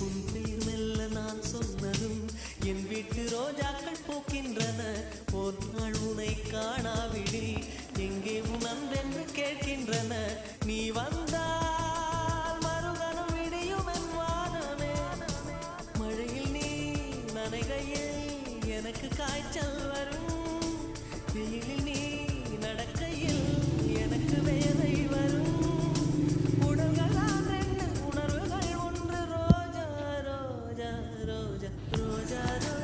உன்னில் மெல்ல நான் சொன்னதும் என் வீட்டு ரோஜாக்கள் பூக்கின்றன. ஒரு நாள் உனை காணாவிடில் எங்கே உணர்வென்று கேட்கின்றன. நீ வந்தால் மறுகணம் விடியும் என் மழையில் நீ நனைகையில் எனக்கு காய்ச்சல் 若果